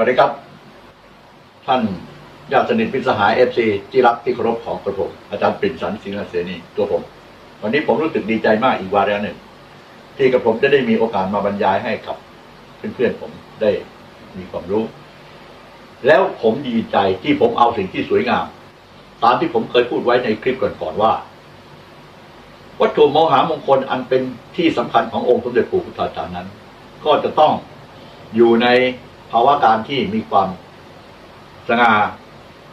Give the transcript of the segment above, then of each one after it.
วัสดีครับ ท่านญาติสนิทพิสหายเอฟซีที่รักที่เคารพของกระผมอาจารย์ปรินสันสิงห์เสนีตัวผม วันนี้ผมรู้สึกดีใจมากอีกวาระหนึ่ง ที่กระผมจะได้มีโอกาสมาบรรยายให้กับเพื่อนๆผมได้มีความรู้ แล้วผมดีใจที่ผมเอาสิ่งที่สวยงาม ตามที่ผมเคยพูดไว้ในคลิปก่อนๆว่า วัตถุมหามงคลอันเป็นที่สำคัญขององค์สมเด็จปู่พุทธาจารย์นั้น ก็จะต้องอยู่ใน ภาวะการที่มีความสง่า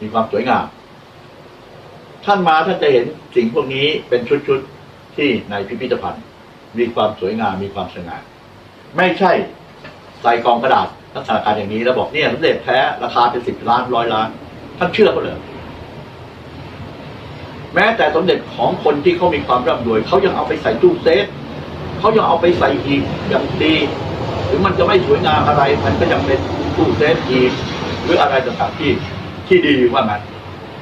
มีความสวยงาม ท่านมาท่านจะเห็นสิ่งพวกนี้เป็นชุดๆที่ในพิพิธภัณฑ์ มีความสวยงามมีความสง่าไม่ใช่ใส่กองกระดาษลักษณะการอย่างนี้แล้วบอกเนี่ยสมเด็จแท้ราคาเป็นสิบล้านร้อยล้าน ท่านเชื่อเขาเลยแม้แต่สมเด็จของคนที่เขามีความร่ำรวยเขายังเอาไปใส่ตู้เซฟเขายังเอาไปใส่อีกอย่างดี ถึงมันจะไม่สวยงามอะไร มันก็ยังเป็นตู้เซฟอีกหรืออะไรต่างๆที่ที่ดีว่างั้น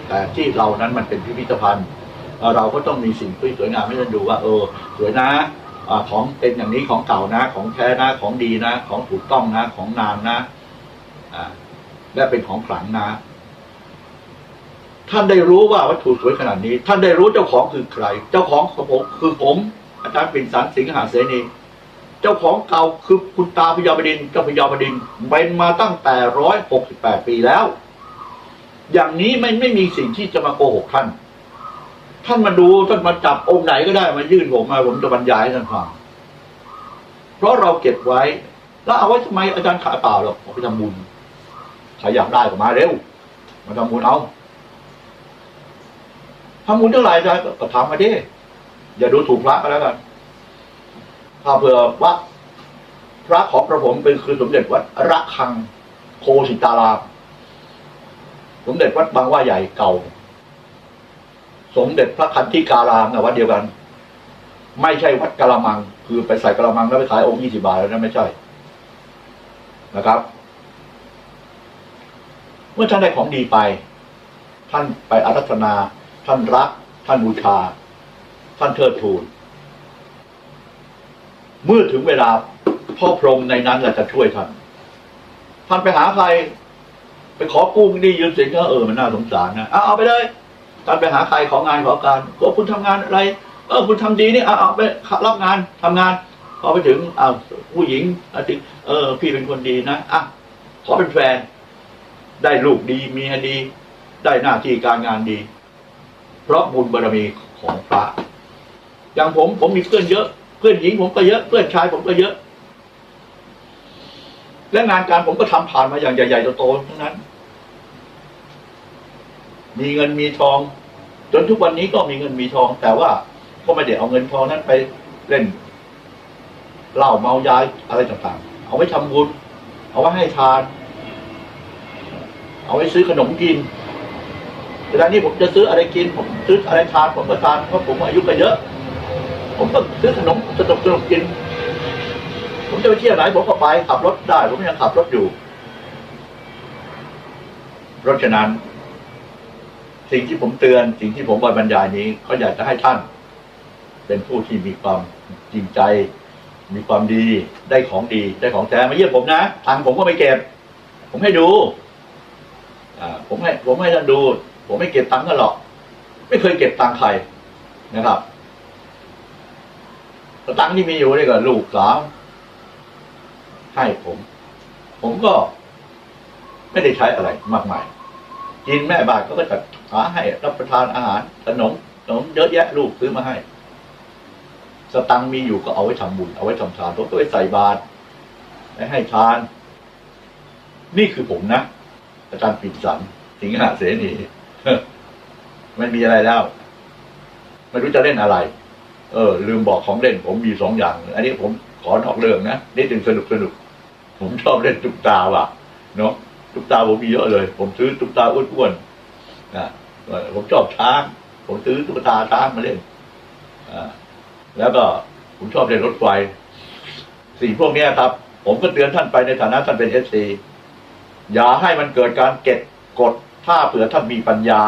แต่ที่เรานั้นมันเป็นพิพิธภัณฑ์ เราก็ต้องมีสิ่งที่สวยงามให้ท่านดูว่า เออ สวยนะอของเป็นอย่างนี้ของเก่านะ ของแท้นะ ของดีนะ ของถูกต้องนะ ของนานนะอ่าและเป็นของขลังนะ ท่านได้รู้ว่าวัตถุสวยขนาดนี้ ท่านได้รู้เจ้าของคือใคร เจ้าของของผมคือผม อาจารย์ปิ่นสันสิงหาเสนี เจ้าของเก่าคือคุณตาพยาบดินทร์เจ้าพยาบดินเป็นมาตั้งแต่ร้อยหกสิบแปดปีแล้ว อย่างนี้ไม่ไม่มีสิ่งที่จะมาโกหกท่าน ท่านมาดูท่านมาจับองค์ไหนก็ได้มายื่นผมมาผมจะบรรยายให้ท่านฟังเพราะเราเก็บไว้ แล้วเอาไว้ทำไมอาจารย์ขายเปล่าหรอกเอาไปทำบุญใครอยากได้ก็มาเร็ว มาทำบุญเอาทำบุญเท่าไหร่ได้ก็ทำมาดิอย่าดูถูกพระก็แล้วกัน ถ้าเผื่อว่าพระของกระผมเป็นคือสมเด็จวัดระฆังโคสิตารามสมเด็จวัดบางว่าใหญ่เก่า สมเด็จพระคันธิการามนะวัดเดียวกัน ไม่ใช่วัดกะละมัง คือไปใส่กะละมังแล้วไปขายองค์ยี่สิบาทแล้วนั่นไม่ใช่นะครับ เมื่อท่านได้ของดีไป ท่านไปอารัธนา ท่านรัก ท่านบูชา ท่านเทิดทูน เมื่อถึงเวลาพ่อพรหมในนั้นแหละจะช่วยท่าน ท่านไปหาใคร ไปขอกู้นี่ยืมสินก็เออมันน่าสงสารนะเอาเอาไปเลยท่านไปหาใครของานขอการก็คุณทำงานอะไร เออคุณทำดีนี่เอาเอาไปรับงานทำงานพอไปถึงเอาผู้หญิงอาทิเออ พี่เป็นคนดีนะอะขอเป็นแฟน ได้ลูกดีเมียดี ได้หน้าที่การงานดี เพราะบุญบารมีของพระอย่างผมผมมีเพื่อนเยอะ พื่อนหญิงผมก็เยอะ เพื่อนชายผมก็เยอะ และงานการผมก็ทำผ่านมาอย่างใหญ่ๆโตๆทั้งนั้น มีเงินมีทอง จนทุกวันนี้ก็มีเงินมีทอง แต่ว่าก็ไม่ได้เอาเงินทองนั้นไปเล่นเหล้าเมายาอะไรต่างๆ เอาไว้ทำบุญ เอาไว้ให้ทาน เอาไว้ซื้อขนมกินเวลานี้ผมจะซื้ออะไรกิน ผมซื้ออะไรทานผมก็ทานเพราะผมอายุก็เยอะ ผมก็ซื้อขนมขนมขนมกิน ผมจะไปเที่ยวไหนผมก็ไปขับรถได้ ผมยังขับรถอยู่เพราะฉะนั้น สิ่งที่ผมเตือน สิ่งที่ผมบรรยายนี้ก็อยากจะให้ท่าน เป็นผู้ที่มีความจริงใจ มีความดีได้ของดีได้ของแท้มาเยี่ยมผมนะทางผมก็ไม่เก็บ ผมให้ดูผมให้ผมให้ท่านดู ผมไม่เก็บตังค์กันหรอก ไม่เคยเก็บตังค์ใครนะครับ แล้วตังค์ที่มีอยู่นี่ก็ลูกสาวให้ผม ผมก็ ไม่ได้ใช้อะไรมากมายกินแม่บานเขาก็จัดหาให้รับประทานอาหารขนมขนมเยอะแยะลูกซื้อมาให้ สตังค์มีอยู่ก็เอาไว้ทำบุญเอาไว้ทำทานผมก็ไปใส่บาตรไปให้ทาน นี่คือผมนะอาจารย์ปิ่นสันสิงหาเสนีไม่มีอะไรแล้ว ไม่รู้จะเล่นอะไร เออ ลืมบอกของเล่นผมมีสองอย่าง อันนี้ผมขอนอกเรื่องนะนิดนึงสนุกสนุกผมชอบเล่นตุ๊กตาว่ะเนาะตุ๊กตาผมมีเยอะเลย ผมซื้อตุ๊กตาอ้วนๆนะเอผมชอบช้าง ผมซื้อตุ๊กตาช้างมาเล่นอ่าแล้วก็ผมชอบเล่นรถไฟสิ่งพวกนี้ครับ ผมก็เตือนท่านไปในฐานะท่านเป็นเอฟซีอย่าให้มันเกิดการเก็บกดถ้าเผื่อท่านมีปัญญา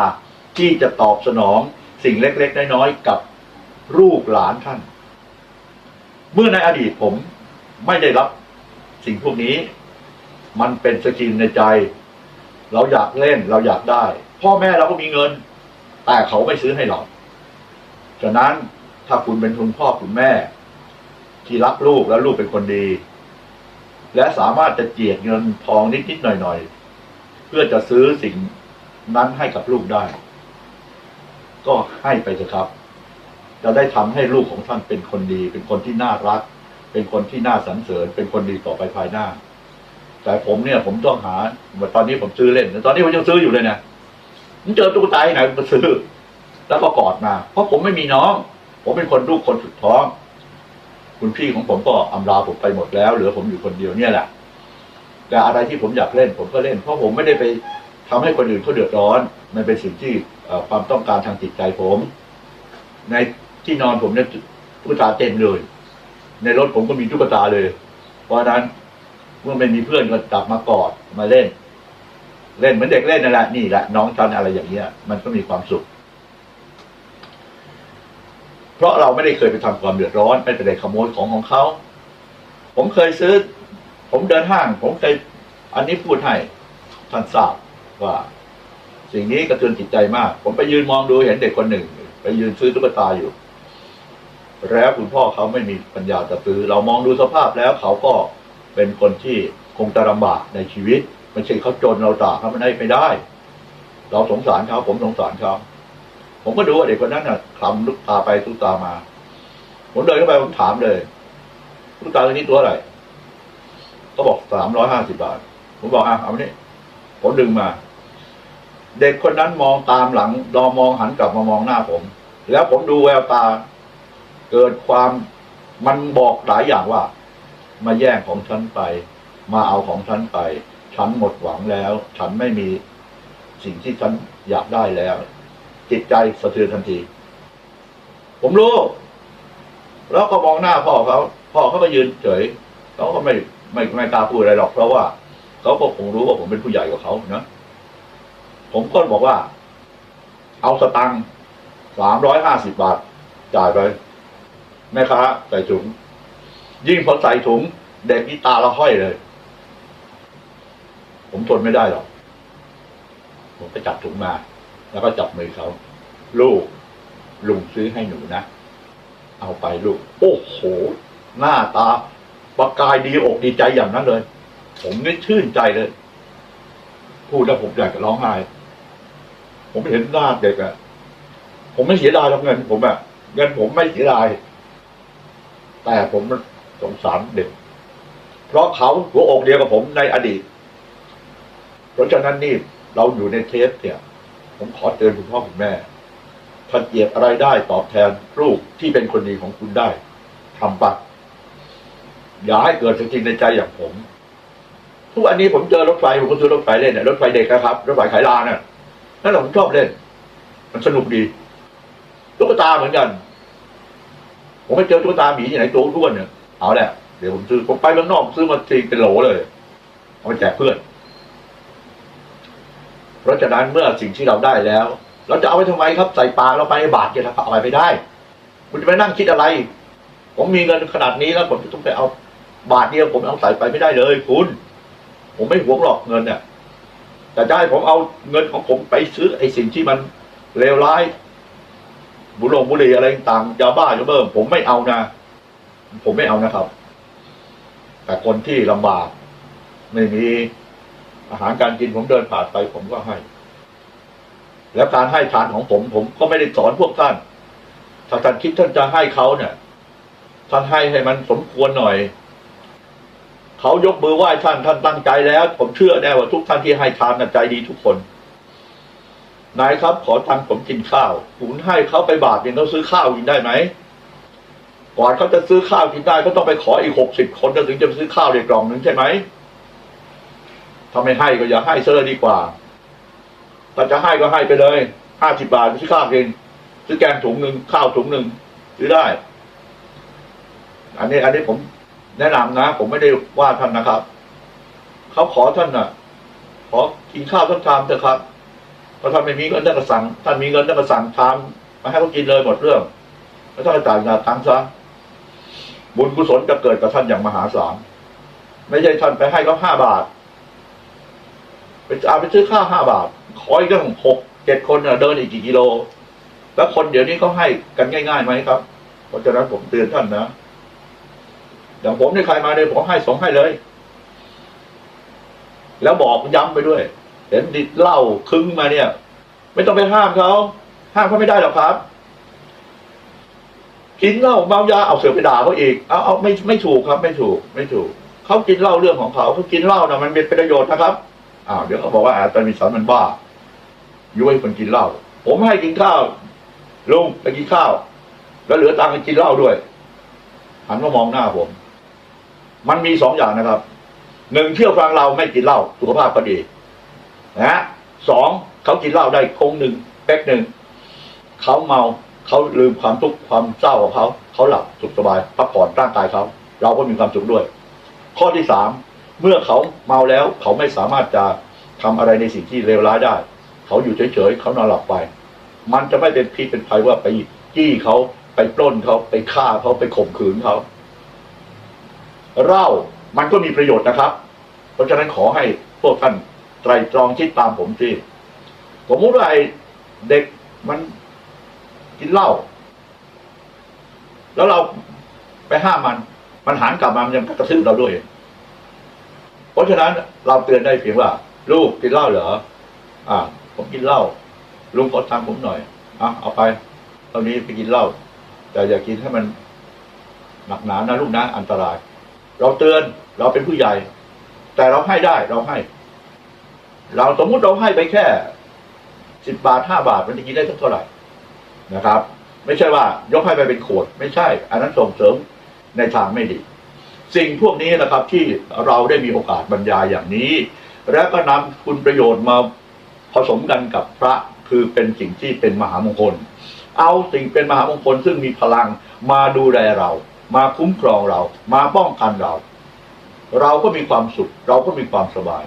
ที่จะตอบสนองสิ่งเล็ก ๆ น้อยๆกับ ลูกหลานท่าน เมื่อในอดีตผมไม่ได้รับสิ่งพวกนี้ มันเป็นสกินในใจ เราอยากเล่นเราอยากได้ พ่อแม่เราก็มีเงิน แต่เขาไม่ซื้อให้เราฉะนั้นถ้าคุณเป็นคุณพ่อคุณแม่ ที่รักลูกและลูกเป็นคนดี และสามารถจะเจียดเงินทองนิดๆหน่อยๆ เพื่อจะซื้อสิ่งนั้นให้กับลูกได้ ก็ให้ไปเถอะครับ จะได้ทำให้ลูกของท่านเป็นคนดี เป็นคนที่น่ารัก เป็นคนที่น่าสรรเสริญ เป็นคนดีต่อไปภายหน้า แต่ผมเนี่ย ผมต้องหาตอนนี้ผมซื้อเล่น ตอนนี้ผมยังซื้ออยู่เลยเนี่ยผมเจอตุ๊กตาไหนผมซื้อ แล้วก็กอดมา เพราะผมไม่มีน้อง ผมเป็นคนลูกคนสุดท้อง คุณพี่ของผมก็อำลาผมไปหมดแล้วเหลือผมอยู่คนเดียวเนี่ยแหละแต่อะไรที่ผมอยากเล่น ผมก็เล่น เพราะผมไม่ได้ไปทำให้คนอื่นเขาเดือดร้อน มันเป็นสิ่งที่ความต้องการทางจิตใจผม ใน ที่นอนผมเนี่ยตุ๊กตาเต็มเลย ในรถผมก็มีตุ๊กตาเลย เพราะนั้นเมื่อไม่มีเพื่อนก็จับมากอดมาเล่น เล่นเหมือนเด็กเล่นนั่นแหละนี่แหละน้องฉันอะไรอย่างเงี้ย มันก็มีความสุข เพราะเราไม่ได้เคยไปทำความเดือดร้อนไม่ไปได้ขโมยของของเขาผมเคยซื้อ ผมเดินห้าง ผมเคยอันนี้พูดให้ท่านทราบว่า สิ่งนี้กระเทือนจิตใจมาก ผมไปยืนมองดูเห็นเด็กคนหนึ่ง ไปยืนซื้อตุ๊กตาอยู่ แล้วคุณพ่อเขาไม่มีปัญญาจะซื้อ เรามองดูสภาพแล้วเขาก็เป็นคนที่คงจะลำบากในชีวิตไม่ใช่เขาจนเราด่าเขาไม่ได้ไม่ได้ เราสงสารเขาผมสงสารเขาผมก็ดูว่าเด็กคนนั้นน่ะคลำลูกตาไปลูกตามา ผมเดินเข้าไปผมถามเลยลูกตาตัวนี้ตัวอะไรเขาบอกสามร้อยห้าสิบาท ผมบอกอะเอามานี่ผมดึงมา เด็กคนนั้นมองตามหลังรอมองหันกลับมามองหน้าผม แล้วผมดูแววตา เกิดความมันบอกหลายอย่างว่า มาแย่งของฉันไป มาเอาของฉันไป ฉันหมดหวังแล้ว ฉันไม่มีสิ่งที่ฉันอยากได้แล้ว จิตใจสะเทือนทันที ผมรู้ แล้วก็มองหน้าพ่อเขาพ่อเขาก็ยืนเฉยเขาก็ไม่ไม่ไม่กล้าพูดอะไรหรอก เพราะว่าเขาก็คงรู้ว่าผมเป็นผู้ใหญ่กว่าเขานะผมก็บอกว่า เอาสตังค์สามร้อยห้าสิบบาท จ่ายไป แม่ค้าใส่ถุง ยิ่งพอใส่ถุง เด็กนี่ตาละห้อยเลย ผมทนไม่ได้หรอกผมไปจับถุงมา แล้วก็จับมือเขาลูก ลุงซื้อให้หนูนะ เอาไปลูก โอ้โห หน้าตาประกายดีอกดีใจอย่างนั้นเลย ผมนี่ชื่นใจเลย พูดแล้วผมอยากจะร้องไห้ ผมเห็นหน้าเด็กอะผมไม่เสียดายหรอกเงิน ผมอะเงินผมไม่เสียดาย แต่ผมสงสารเด็ก เพราะเขาหัวอกเดียวกับผมในอดีต เพราะฉะนั้นนี่เราอยู่ในเทปเนี่ย ผมขอเตือนคุณพ่อคุณแม่ท่านเกียรอะไรได้ตอบแทนลูกที่เป็นคนดีของคุณได้ทำปะอย่าให้เกิดสิ่งจริงในใจอย่างผม ทุกวันนี้ผมเจอรถไฟผมก็ซื้อรถไฟเล่นเนี่ยรถไฟเด็กนะครับ รถไฟขายลาเนี่ยนั่นแหละผมชอบเล่น มันสนุกดีตุ๊กตาเหมือนกัน ผมไปเจอตุ๊กตาหมีที่ไหนตัวอ้วนเนี่ยเอาแหละเดี๋ยวผมซื้อผมไปเมืองนอกซื้อมาทีเป็นโหลเลย เอาไปแจกเพื่อน เพราะฉะนั้นเมื่อสิ่งที่เราได้แล้ว เราจะเอาไปทำไมครับใส่ปากเราไปบาทเดียวเอาอะไรไปได้คุณจะไปนั่งคิดอะไร ผมมีเงินขนาดนี้แล้วผมจะต้องไปเอาบาทเดียวผมเอาใส่ไปไม่ได้เลย คุณ ผมไม่หวงหรอกเงินเนี่ยแต่จะให้ผมเอาเงินของผมไปซื้อไอ้สิ่งที่มันเลวร้าย บุหรงบุหรี่อะไรต่างยาบ้ายาเบิ่มผมไม่เอานะ ผมไม่เอานะครับ แต่คนที่ลำบากไม่มีอาหารการกินผมเดินผ่านไป ผมก็ให้ แล้วการให้ทานของผม ผมก็ไม่ได้สอนพวกท่าน ถ้าท่านคิดท่านจะให้เขาเนี่ยท่านให้ให้มันสมควรหน่อย เขายกมือไหว้ท่านท่านตั้งใจแล้ว ผมเชื่อแน่ว่าทุกท่านที่ให้ทานนใจดีทุกคน นายครับขอตังค์ผมกินข้าวคุณให้เขาไปบาทยังเขาซื้อข้าวกินได้ไหมก่อนเขาจะซื้อข้าวกินได้ก็ต้องไปขออีกหกสิบคนถึงจะซื้อข้าวในกล่องหนึ่งใช่ไหมถ้าไม่ให้ก็อย่าให้เซอร์ดีกว่าถ้าจะให้ก็ให้ไปเลยห้าสิบบาทซื้อข้าวกินซื้อแกงถุงหนึ่งข้าวถุงหนึ่งซื้อได้ อันนี้อันนี้ผมแนะนำนะ ผมไม่ได้ว่าท่านนะครับ เขาขอท่านน่ะ ขอกินข้าวท่านทำเถอะครับ เพราท่านไม่มีเงินท่านก็สั่งท่านมีเงินท่านก็สั่งทำมาให้เขากินเลยหมดเรื่องแล้วท่านก็จ่ายเงินตังซะบุญกุศลจะเกิดกับท่านอย่างมหาศาลไม่ใช่ท่านไปให้เขาห้าบาทไปเอาไปซื้อข้าวห้าบาทขออีกตั้งหกเจ็ดคนเดินอีกกี่กิโล แล้วคนเดี๋ยวนี้เขาให้กันง่ายๆไหมครับ เพราะฉะนั้นผมเตือนท่านนะอย่างผมในใครมาเนี่ยผมให้สองให้เลย แล้วบอกย้ำไปด้วย เห็นดิดเหล้าคึ้งมาเนี่ย ไม่ต้องไปห้ามเขาห้ามเขาไม่ได้หรอกครับ กินเหล้าเมายาเอาเสือไปด่าเขาอีกเอาเอาไม่ไม่ถูกครับ ไม่ถูก ไม่ถูกเขากินเหล้าเรื่องของเขาเขากินเหล้านะมันเป็นประโยชน์นะครับอ้าวเดี๋ยวเขาบอกว่าอาตมีสอนมันบ้ายุ้ยคนกินเหล้าผมให้กินข้าวลุงไปกินข้าว แล้วเหลือตังค์กินเหล้าด้วยหันมามองหน้าผม มันมีสองอย่างนะครับหนึ่งเชื่อฟังเราไม่กินเหล้าสุขภาพก็ดี นะฮะสองเขากินเหล้าได้คงหนึ่งเป๊กหนึ่งเขาเมาเขาลืมความทุกข์ความเศร้าของเขาเขาหลับสุขสบายพักผ่อนร่างกายเขาเราก็มีความสุขด้วย ข้อที่สามเมื่อเขาเมาแล้วเขาไม่สามารถจะทำอะไรในสิ่งที่เลวร้ายได้ เขาอยู่เฉยๆเขานอนหลับไป มันจะไม่เป็นพิษเป็นภัยว่าไปจี้เขาไปปล้นเขาไปฆ่าเขาไปข่มขืนเขาเหล้ามันก็มีประโยชน์นะครับ เพราะฉะนั้นขอให้พวกท่าน ไตรตรองคิดตามผมสิผมมติว่าไอ้เด็กมันกินเหล้าแล้วเราไปห้ามมัน มันหันกลับมามันยังกระทืบเราด้วย เพราะฉะนั้นเราเตือนได้เพียงว่า ลูกกินเหล้าเหรออ่า ผมกินเหล้าลุงขอตังผมหน่อยอะเอาไปตอนนี้ไปกินเหล้าแต่อย่ากินให้มันหนักหนานะลูกนะอันตราย เราเตือนเราเป็นผู้ใหญ่ แต่เราให้ได้เราให้ เราสมมุติเราให้ไปแค่สิบบาทห้าบาทมันจะกินได้สักเท่าไหร่นะครับ ไม่ใช่ว่ายกให้ไปเป็นขวด ไม่ใช่ อันนั้นส่งเสริมในทางไม่ดี สิ่งพวกนี้นะครับที่เราได้มีโอกาสบรรยายอย่างนี้ และก็นำคุณประโยชน์มาผสมกันกับพระคือเป็นสิ่งที่เป็นมหามงคล เอาสิ่งเป็นมหามงคลซึ่งมีพลังมาดูแลเรา มาคุ้มครองเรา มาป้องกันเรา เราก็มีความสุข เราก็มีความสบาย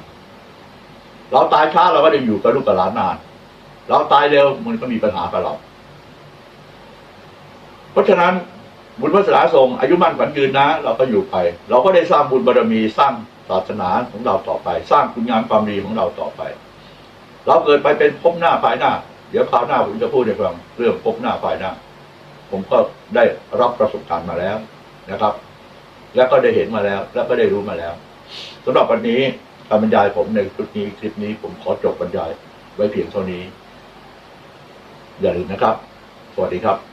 เราตายช้าเราก็ได้อยู่กับลูกกับหลานนาน เราตายเร็วมันก็มีปัญหากับเรา เพราะฉะนั้นบุญวาสนาส่งอายุมั่นขวัญยืนนะ เราก็อยู่ไป เราก็ได้สร้างบุญบารมีสร้างศาสนาของเราต่อไป สร้างคุณงามความดีของเราต่อไป เราเกิดไปเป็นภพหน้าภายหน้า เดี๋ยวคราวหน้าผมจะพูดให้ฟังเรื่องภพหน้าภายหน้า ผมก็ได้รับประสบการณ์มาแล้วนะครับ แล้วก็ได้เห็นมาแล้ว แล้วก็ได้รู้มาแล้วสำหรับวันนี้ การบรรยายผมในคลิปนี้คลิปนี้ผมขอจบบรรยายไว้เพียงเท่านี้ อย่าลืมนะครับ สวัสดีครับ